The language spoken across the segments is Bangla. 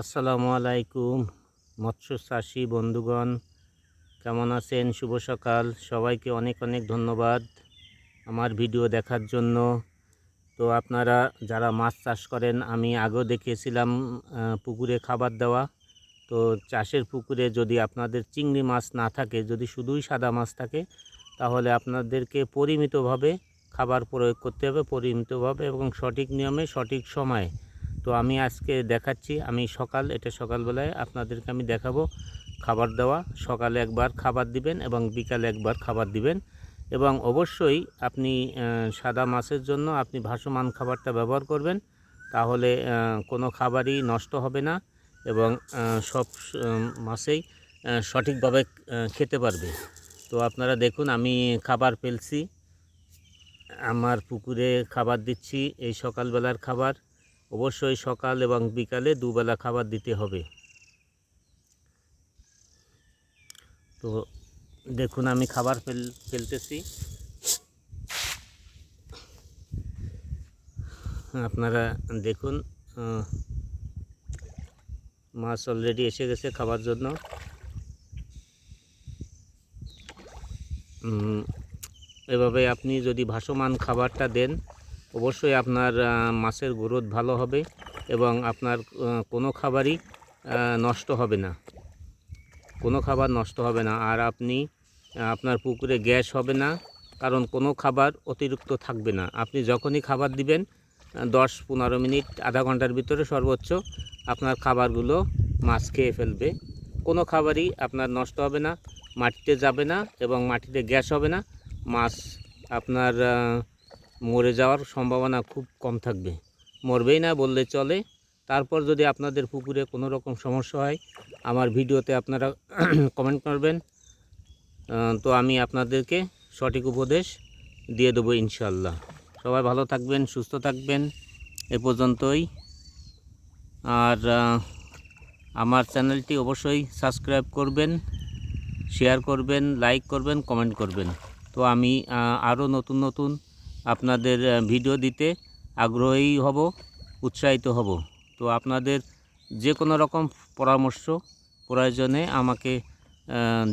আসসালামু আলাইকুম মৎস্য চাষি বন্ধুগণ, কেমন আছেন? শুভ সকাল। সবাইকে অনেক অনেক ধন্যবাদ আমার ভিডিও দেখার জন্য। তো আপনারা যারা মাছ চাষ করেন, আমি আগেও দেখিয়েছিলাম পুকুরে খাবার দেওয়া। তো চাষের পুকুরে যদি আপনাদের চিংড়ি মাছ না থাকে, যদি শুধুই সাদা মাছ থাকে, তাহলে আপনাদেরকে পরিমিতভাবে খাবার প্রয়োগ করতে হবে, পরিমিতভাবে এবং সঠিক নিয়মে, সঠিক সময়ে তো আমি আজকে দেখাচ্ছি, আমি সকাল, এটা সকালবেলায় আপনাদেরকে আমি দেখাবো খাবার দেওয়া। সকালে একবার খাবার দিবেন এবং বিকালে একবার খাবার দিবেন এবং অবশ্যই আপনি সাদা মাছের জন্য আপনি ভাসমান খাবারটা ব্যবহার করবেন, তাহলে কোনো খাবারই নষ্ট হবে না এবং সব মাছেই সঠিকভাবে খেতে পারবে। তো আপনারা দেখুন, আমি খাবার ফেলছি, আমার পুকুরে খাবার দিচ্ছি, এই সকালবেলার খাবার। অবশ্যই সকাল এবং বিকালে দুবেলা খাবার দিতে হবে। তো দেখুন, আমি খাবার ফেল, ফেলতেছি। আপনারা দেখুন মাছ অলরেডি এসে গেছে খাবার জন্য। এভাবে আপনি যদি ভাসমান খাবারটা দেন অবশ্যই আপনার মাছের গ্রোথ ভালো হবে এবং আপনার কোনো খাবারই নষ্ট হবে না। কোনো খাবার নষ্ট হবে না। আর আপনি, আপনার পুকুরে গ্যাস হবে না, কারণ কোনো খাবার অতিরিক্ত থাকবে না। আপনি যখনই খাবার দিবেন দশ পনেরো মিনিট, আধা ঘণ্টার ভিতরে সর্বোচ্চ আপনার খাবারগুলো মাছ খেয়ে ফেলবে। কোনো খাবারই আপনার নষ্ট হবে না, মাটিতে যাবে না এবং মাটিতে গ্যাস হবে না। মাছ আপনার মরে যাওয়ার সম্ভাবনা খুব কম থাকবে। মরবেই না বললে চলে। তারপর যদি আপনাদের পুকুরে কোনো রকম সমস্যা হয়, আমার ভিডিওতে আপনারা কমেন্ট করবেন। তো আমি আপনাদেরকে সঠিক উপদেশ দিয়ে দেবো ইনশাল্লাহ সবাই ভালো থাকবেন, সুস্থ থাকবেন, এ পর্যন্তই। আর আমার চ্যানেলটি অবশ্যই সাবস্ক্রাইব করবেন, শেয়ার করবেন, লাইক করবেন কমেন্ট করবেন। তো আমি আরও নতুন নতুন আপনাদের ভিডিও দিতে আগ্রহী হব, উৎসাহিত হব। তো আপনাদের যে কোনো রকম পরামর্শ প্রয়োজনে আমাকে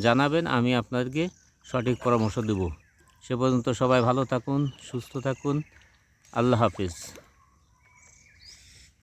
জানাবেন, আমি আপনাদেরকে সঠিক পরামর্শ দেব। সে পর্যন্ত সবাই ভালো থাকুন, সুস্থ থাকুন। আল্লাহ হাফিজ।